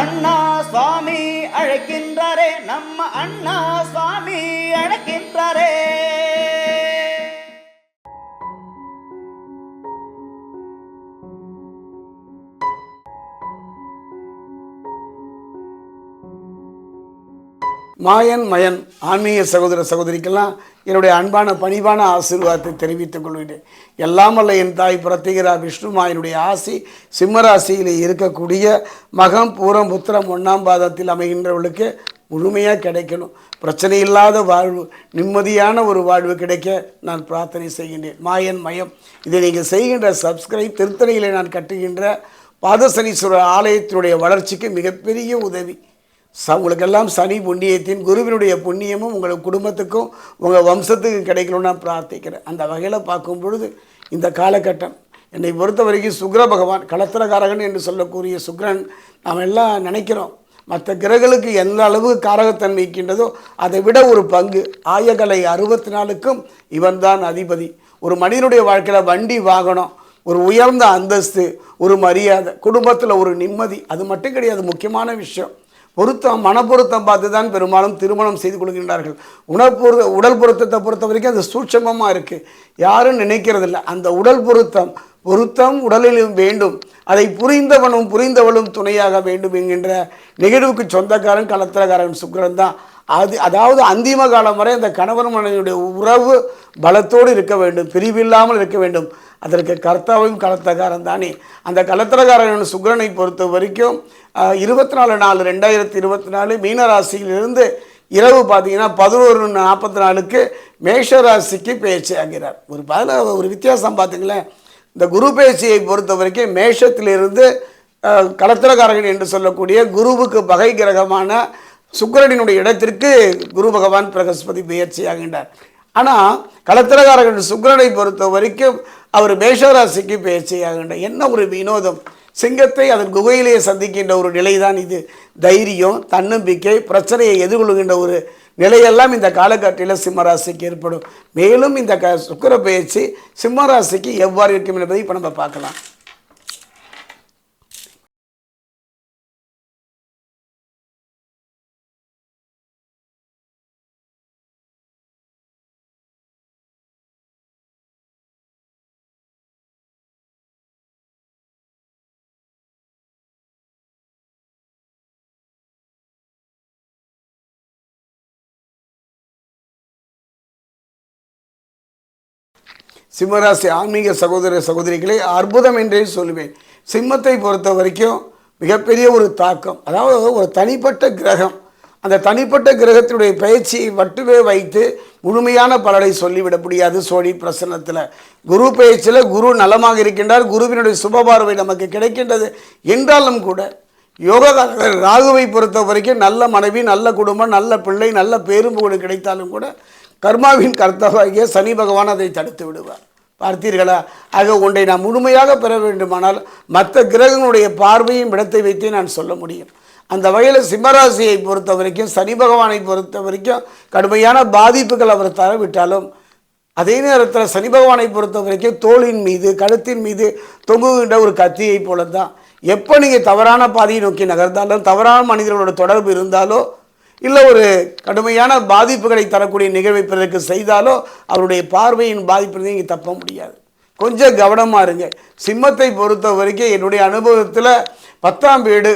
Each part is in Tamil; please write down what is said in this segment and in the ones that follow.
அண்ணா. மாயன் மயன் ஆன்மீக சகோதர சகோதரிக்கெல்லாம் என்னுடைய அன்பான பணிவான ஆசீர்வாதத்தை தெரிவித்துக் கொள்கிறேன் எல்லாம் அல்ல என் தாய் பிரத்திகரா விஷ்ணு மாயனுடைய ஆசி சிம்மராசியில் இருக்கக்கூடிய மகம் பூரம் புத்திரம் ஒன்றாம் பாதத்தில் அமைகின்றவர்களுக்கு முழுமையாக கிடைக்கணும். பிரச்சனை இல்லாத வாழ்வு நிம்மதியான ஒரு வாழ்வு கிடைக்க நான் பிரார்த்தனை செய்கின்றேன். மாயன் மயம் இதை நீங்கள் செய்கின்ற சப்ஸ்கிரைப் திருத்தணிகளை நான் கட்டுகின்ற பாதசனீஸ்வரர் ஆலயத்தினுடைய வளர்ச்சிக்கு மிகப்பெரிய உதவி. ச உங்களுக்கெல்லாம் சனி புண்ணியத்தின் குருவினுடைய புண்ணியமும் உங்கள் குடும்பத்துக்கும் உங்கள் வம்சத்துக்கும் கிடைக்கணும்னு நான் பிரார்த்திக்கிறேன். அந்த வகையில் பார்க்கும் பொழுது இந்த காலகட்டம் என்னை பொறுத்த வரைக்கும் சுக்ர பகவான் களத்திரகாரகன் என்று சொல்லக்கூடிய சுக்ரன் நாம் எல்லாம் நினைக்கிறோம். மற்ற கிரகங்களுக்கு எந்த அளவு காரகத்தன்மை இருக்கின்றதோ அதை விட ஒரு பங்கு. ஆயகலை அறுபத்தி நாலுக்கும் இவன்தான் அதிபதி. ஒரு மனிதனுடைய வாழ்க்கையில் வண்டி வாகனம் ஒரு உயர்ந்த அந்தஸ்து ஒரு மரியாதை குடும்பத்தில் ஒரு நிம்மதி அது மட்டும் கிடையாது. முக்கியமான விஷயம் பொருத்தம் மனப்பொருத்தம் பார்த்து தான் பெரும்பாலும் திருமணம் செய்து கொள்கின்றார்கள். உணர்பொரு உடல் பொருத்தத்தை பொறுத்த வரைக்கும் அது சூட்சமமாக இருக்குது யாரும் நினைக்கிறதில்ல. அந்த உடல் பொருத்தம் பொருத்தம் உடலிலும் வேண்டும். அதை புரிந்தவனும் புரிந்தவளும் துணையாக வேண்டும் என்கின்ற நிகழ்வுக்கு சொந்தக்காரன் கலத்திரக்காரன் சுக்கரன் தான். அது அதாவது அந்திம காலம் வரை அந்த கணவன் மனைவியுடைய உறவு பலத்தோடு இருக்க வேண்டும் பிரிவில்லாமல் இருக்க வேண்டும். அதற்கு கர்த்தாவையும் கலத்தகாரன் தானே. அந்த கலத்திரகாரன் சுக்கரனை பொறுத்த வரைக்கும் இருபத்தி நாலு நாலு ரெண்டாயிரத்தி இருபத்தி நாலு மீனராசியிலிருந்து இரவு பார்த்தீங்கன்னா பதினோரு நாற்பத்தி நாலுக்கு மேஷராசிக்கு பேச்சு ஆகிறார். ஒரு பதில் ஒரு வித்தியாசம் பார்த்துங்களேன். இந்த குரு பேச்சியை பொறுத்த வரைக்கும் மேஷத்திலிருந்து கலத்திரகாரகன் என்று சொல்லக்கூடிய குருவுக்கு பகை கிரகமான சுக்கிரனினுடைய இடத்திற்கு குரு பகவான் பிரகஸ்பதி பெயர்ச்சி ஆனால் களத்திரகாரகன் சுக்கிரனை பொறுத்த வரைக்கும் அவர் மேஷராசிக்கு பெயர்ச்சி என்ன ஒரு வினோதம்? சிங்கத்தை அதன் குகையிலேயே சந்திக்கின்ற ஒரு நிலைதான் இது. தைரியம் தன்னம்பிக்கை பிரச்சனையை எதிர்கொள்கின்ற ஒரு நிலையெல்லாம் இந்த காலகட்டத்தில் சிம்மராசிக்கு ஏற்படும். மேலும் இந்த க சுக்கிர பயிற்சி சிம்மராசிக்கு எவ்வாறு இருக்கும் என்பதை இப்போ நம்ம பார்க்கலாம். சிம்மராசி ஆன்மீக சகோதர சகோதரிகளை அற்புதம் என்றே சொல்லுவேன். சிம்மத்தை பொறுத்த வரைக்கும் மிகப்பெரிய ஒரு தாக்கம் அதாவது ஒரு தனிப்பட்ட கிரகம். அந்த தனிப்பட்ட கிரகத்தினுடைய பயிற்சியை மட்டுமே வைத்து முழுமையான பலனை சொல்லிவிட முடியாது சோழி பிரசன்னத்தில். குரு பயிற்சியில் குரு நலமாக இருக்கின்றார் குருவினுடைய சுபபார்வை நமக்கு கிடைக்கின்றது என்றாலும் கூட யோகக்காரர் ராகுவை பொறுத்த வரைக்கும் நல்ல மனைவி நல்ல குடும்பம் நல்ல பிள்ளை நல்ல பேரும்புகழு கிடைத்தாலும் கூட கர்மாவின் கர்த்தவாகிய சனி பகவான் அதை தடுத்து விடுவார். பார்த்தீர்களா? ஆக ஒன்றை நாம் முழுமையாக பெற வேண்டுமானால் மற்ற கிரகங்களுடைய பார்வையும் இடத்தை வைத்தே நான் சொல்ல முடியும். அந்த வகையில் சிம்மராசியை பொறுத்த வரைக்கும் சனி பகவானை பொறுத்த வரைக்கும் கடுமையான பாதிப்புகள் அவர் தரவிட்டாலும் அதே நேரத்தில் சனி பகவானை பொறுத்த வரைக்கும் தோளின் மீது கழுத்தின் மீது தொங்குகின்ற ஒரு கத்தியை போல தான் எப்போ நீங்கள் தவறான பாதையை நோக்கி நகர்ந்தாலும் தவறான மனிதர்களோட தொடர்பு இருந்தாலோ இல்லை ஒரு கடுமையான பாதிப்புகளை தரக்கூடிய நிகழ்வை பிறருக்கு செய்தாலோ அவருடைய பார்வையின் பாதிப்பிலிருந்து இங்கே தப்ப முடியாது. கொஞ்சம் கவனமாக இருங்க. சிம்மத்தை பொறுத்த வரைக்கும் என்னுடைய அனுபவத்தில் பத்தாம் வீடு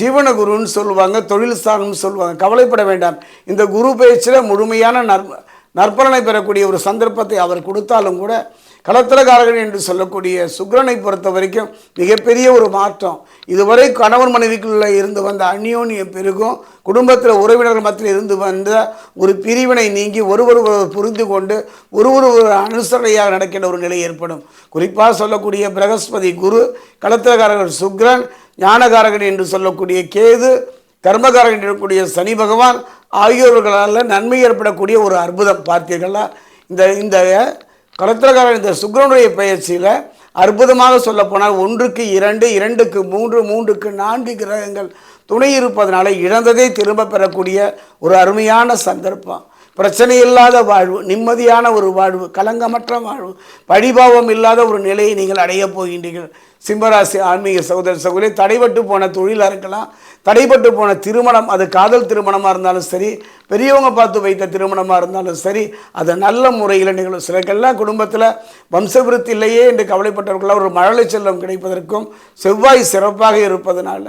ஜீவனகுருன்னு சொல்லுவாங்க தொழில் ஸ்தானம்னு சொல்லுவாங்க. கவலைப்பட வேண்டாம். இந்த குரு பேச்சில் முழுமையான நற் நற்பலனை பெறக்கூடிய ஒரு சந்தர்ப்பத்தை அவர் கொடுத்தாலும் கூட கலத்திரகாரகன் என்று சொல்லக்கூடிய சுக்கிரனை பொறுத்த வரைக்கும் மிகப்பெரிய ஒரு மாற்றம். இதுவரை கணவன் மனைவிக்குள்ளே இருந்து வந்த அந்யோன்யம் பெருகும் குடும்பத்தில் உறவினர்கள் மத்தியில் இருந்து வந்த ஒரு பிரிவினை நீங்கி ஒருவர் ஒருவர் புரிந்து கொண்டு ஒருவர் ஒரு அனுசரணையாக நடக்கின்ற ஒரு நிலை ஏற்படும். குறிப்பாக சொல்லக்கூடிய பிரகஸ்பதி குரு கலத்திரகாரகன் சுக்கிரன் ஞானகாரகன் என்று சொல்லக்கூடிய கேது கர்மகாரகன் இருக்கக்கூடிய சனி பகவான் ஆகியோர்களால் நன்மை ஏற்படக்கூடிய ஒரு அற்புதம். பார்த்தீர்களா? இந்த இந்த கடத்திரக்காரன் இந்த சுக்ரனுடைய பயிற்சியில் அற்புதமாக சொல்லப்போனால் ஒன்றுக்கு இரண்டு இரண்டுக்கு மூன்று மூன்றுக்கு நான்கு கிரகங்கள் துணை இருப்பதனால இழந்ததை திரும்ப பெறக்கூடிய ஒரு அருமையான சந்தர்ப்பம். பிரச்சனை இல்லாத வாழ்வு நிம்மதியான ஒரு வாழ்வு கலங்கமற்ற வாழ்வு பழிபாவம் இல்லாத ஒரு நிலையை நீங்கள் அடையப் போகின்றீர்கள். சிம்மராசி ஆன்மீக சகோதர சகோதரி தடைபட்டு போன தொழிலாக இருக்கலாம் தடைப்பட்டு போன திருமணம் அது காதல் திருமணமாக இருந்தாலும் சரி பெரியவங்க பார்த்து வைத்த திருமணமாக இருந்தாலும் சரி அது நல்ல முறையில் நிகழும். சிலருக்கெல்லாம் குடும்பத்தில் வம்சவிருத்தி இல்லையே என்று கவலைப்பட்டவர்களால் ஒரு மழலை செல்வம் கிடைப்பதற்கும் செவ்வாய் சிறப்பாக இருப்பதனால.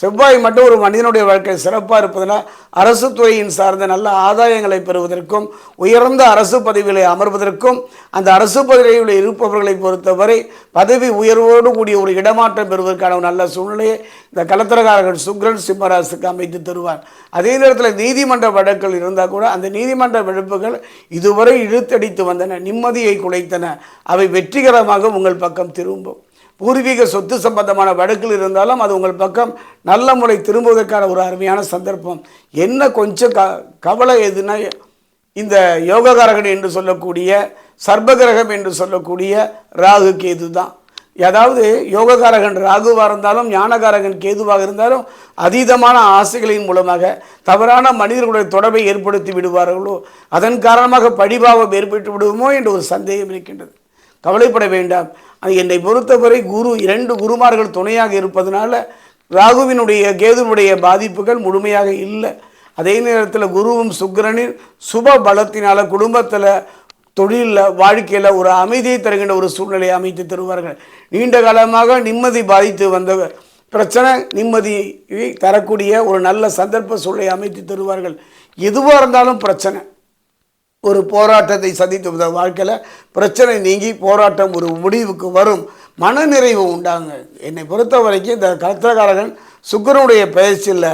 செவ்வாய் மட்டும் ஒரு மனிதனுடைய வாழ்க்கை சிறப்பாக இருப்பதனால் அரசு துறையின் சார்ந்த நல்ல ஆதாயங்களை பெறுவதற்கும் உயர்ந்த அரசு பதவிகளை அமர்வதற்கும் அந்த அரசு பதவியில் இருப்பவர்களை பொறுத்தவரை பதவி உயர்வோடு கூடிய ஒரு இடமாற்றம் பெறுவதற்கான ஒரு நல்ல சூழ்நிலையை இந்த கலத்திரகாரர்கள் சுக்ரன் சிம்மராசுக்கு அமைத்து தருவார். அதே நேரத்தில் நீதிமன்ற வழக்குகள் இருந்தால் கூட அந்த நீதிமன்ற வழக்குகள் இதுவரை இழுத்தடித்து வந்தன நிம்மதியை குலைத்தன அவை வெற்றிகரமாக உங்கள் பக்கம் திரும்பும். பூர்வீக சொத்து சம்பந்தமான வழக்கில் இருந்தாலும் அது உங்கள் பக்கம் நல்ல முறை திரும்புவதற்கான ஒரு அருமையான சந்தர்ப்பம். என்ன கொஞ்சம் க கவலை எதுனா இந்த யோககாரகன் என்று சொல்லக்கூடிய சர்பகிரகம் என்று சொல்லக்கூடிய ராகு கேது தான். அதாவது யோககாரகன் ராகுவாக இருந்தாலும் ஞானகாரகன் கேதுவாக இருந்தாலும் அதீதமான ஆசைகளின் மூலமாக தவறான மனிதர்களுடைய தொடர்பை ஏற்படுத்தி விடுவார்களோ அதன் காரணமாக படிபாவம் ஏற்பட்டு விடுவோமோ என்ற ஒரு சந்தேகம் இருக்கின்றது. கவலைப்பட வேண்டாம். அது என்னை பொறுத்தவரை குரு இரண்டு குருமார்கள் துணையாக இருப்பதனால ராகுவினுடைய கேதுனுடைய பாதிப்புகள் முழுமையாக இல்லை. அதே நேரத்தில் குருவும் சுக்கிரனின் சுப பலத்தினால் குடும்பத்தில் தொழிலில் வாழ்க்கையில் ஒரு அமைதியை தருகின்ற ஒரு சூழ்நிலையை அமைத்து தருவார்கள். நீண்ட காலமாக நிம்மதி பாதித்து வந்த பிரச்சனை நிம்மதியை தரக்கூடிய ஒரு நல்ல சந்தர்ப்ப சூழலை அமைத்து தருவார்கள். எதுவாக இருந்தாலும் பிரச்சனை. ஒரு போராட்டத்தை சந்தித்து வந்த வாழ்க்கையில் பிரச்சனை நீங்கி போராட்டம் ஒரு முடிவுக்கு வரும் மனநிறைவு உண்டாங்க. என்னை பொறுத்த வரைக்கும் இந்த கலத்திரகாரகன் சுக்கரனுடைய பயிற்சியில்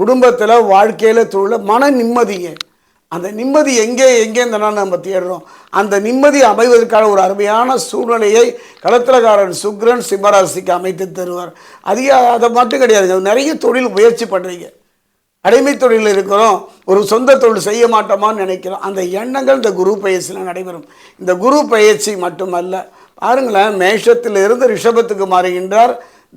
குடும்பத்தில் வாழ்க்கையில் தொழில மன நிம்மதிங்க. அந்த நிம்மதி எங்கே எங்கேருந்தனா நம்ம தேடுறோம். அந்த நிம்மதி அமைவதற்கான ஒரு அருமையான சூழ்நிலையை களத்திரக்காரன் சுக்ரன் சிம்மராசிக்கு அமைத்து தருவார். அதிக அதை மட்டும் கிடையாது நிறைய தொழில் முயற்சி பண்ணுறீங்க அடிமை தொழிலில் இருக்கிறோம் ஒரு சொந்த தொழில் செய்ய மாட்டோமான்னு நினைக்கிறோம். அந்த எண்ணங்கள் இந்த குரு பயிற்சியில் நடைபெறும். இந்த குரு பயிற்சி மட்டுமல்ல பாருங்களேன் மேஷத்திலிருந்து ரிஷபத்துக்கு மாறுகின்றார்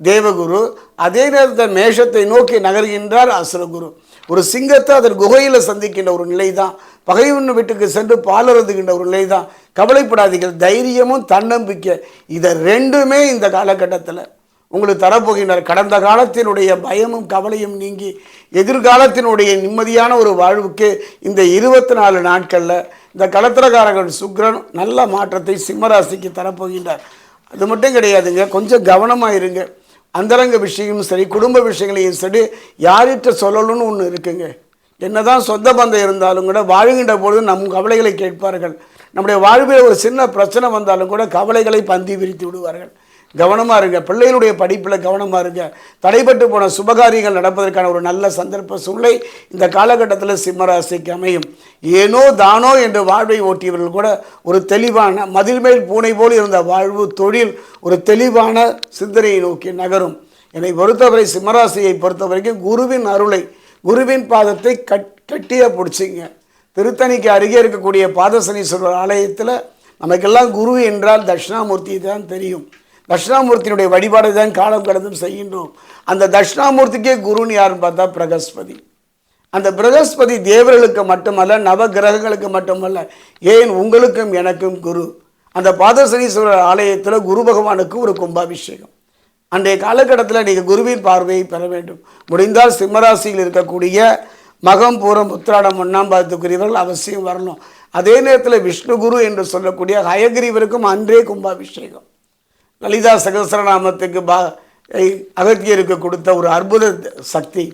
தேவகுரு அதே நேரத்தில் மேஷத்தை நோக்கி நகர்கின்றார் அசுரகுரு. ஒரு சிங்கத்தை அதன் குகையில் சந்திக்கின்ற ஒரு நிலை தான் பகைவன் வீட்டுக்கு சென்று பாலருந்துகின்ற ஒரு நிலை தான் கவலைப்படாதீர்கள் தைரியமும் தன்னம்பிக்கை. இதை ரெண்டுமே இந்த காலகட்டத்தில் உங்களுக்கு தரப்போகின்றார் கடந்த காலத்தினுடைய பயமும் கவலையும் நீங்கி எதிர்காலத்தினுடைய நிம்மதியான ஒரு வாழ்வுக்கு இந்த இருபத்தி நாலு நாட்களில் இந்த கலத்திரக்காரர்கள் சுக்ரன் நல்ல மாற்றத்தை சிம்மராசிக்கு தரப்போகின்றார். அது மட்டும் கிடையாதுங்க. கொஞ்சம் கவனமாக இருங்க. அந்தரங்க விஷயமும் சரி குடும்ப விஷயங்களையும் சரி யார்கிட்ட சொல்லணும்னு ஒன்று இருக்குங்க. என்னதான் சொந்த பந்தம் இருந்தாலும் கூட வாழ்கின்ற பொழுது நம் கவலைகளை கேட்பார்கள். நம்முடைய வாழ்வில் ஒரு சின்ன பிரச்சனை வந்தாலும் கூட கவலைகளை பந்தி விரித்து விடுவார்கள். கவனமாக இருங்க. பிள்ளைகளுடைய படிப்பில் கவனமாக இருங்க. தடைப்பட்டு போன சுபகாரியங்கள் நடப்பதற்கான ஒரு நல்ல சந்தர்ப்ப சூழ்நிலை இந்த காலகட்டத்தில் சிம்மராசிக்கு அமையும். ஏனோ தானோ என்று வாழ்வை ஓட்டியவர்கள் கூட ஒரு தெளிவான மதில்மேல் பூனை போல் இருந்த வாழ்வு தொழில் ஒரு தெளிவான சிந்தனையை நோக்கி நகரும். என்னை பொறுத்தவரை சிம்மராசியை பொறுத்த வரைக்கும் குருவின் அருளை குருவின் பாதத்தை கட் கட்டியாக பிடிச்சிங்க. திருத்தணிக்கு அருகே இருக்கக்கூடிய பாதசனீஸ்வரர் ஆலயத்தில் நமக்கெல்லாம் குரு என்றால் தட்சிணாமூர்த்தி தான் தெரியும். தட்சிணாமூர்த்தியினுடைய வழிபாடு தான் காலம் கடந்தும் செய்கின்றோம். அந்த தட்சிணாமூர்த்திக்கே குருன்னு யாருன்னு பார்த்தா பிரகஸ்பதி. அந்த பிரகஸ்பதி தேவர்களுக்கு மட்டுமல்ல நவ கிரகங்களுக்கு மட்டுமல்ல ஏன் உங்களுக்கும் எனக்கும் குரு? அந்த பாதசனீஸ்வரர் ஆலயத்தில் குரு பகவானுக்கு ஒரு கும்பாபிஷேகம். அன்றைய காலகட்டத்தில் நீங்கள் குருவின் பார்வையை பெற வேண்டும். முடிந்தால் சிம்மராசியில் இருக்கக்கூடிய மகம் பூரம் உத்திராடம் ஒன்றாம் பாதத்துக்குரியவர்கள் அவசியம் வரணும். அதே நேரத்தில் விஷ்ணு குரு என்று சொல்லக்கூடிய ஹயகிரிவருக்கும் அன்றே கும்பாபிஷேகம். லலிதா சகசரநாமத்துக்கு பா அகத்தியருக்கு கொடுத்த ஒரு அற்புத சக்தி.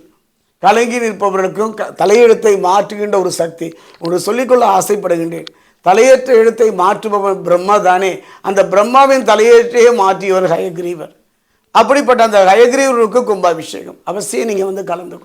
கலங்கி நிற்பவர்களுக்கும் க தலையெழுத்தை மாற்றுகின்ற ஒரு சக்தி. ஒன்று சொல்லிக்கொள்ள ஆசைப்படுகின்றேன். தலையேற்ற எழுத்தை மாற்றுபவன் பிரம்மா தானே அந்த பிரம்மாவின் தலையேற்றையே மாற்றியவர் ஹயக்ரீவர். அப்படிப்பட்ட அந்த ஹயக்ரீவருக்கு கும்பாபிஷேகம். அவசியம் நீங்கள் வந்து கலந்து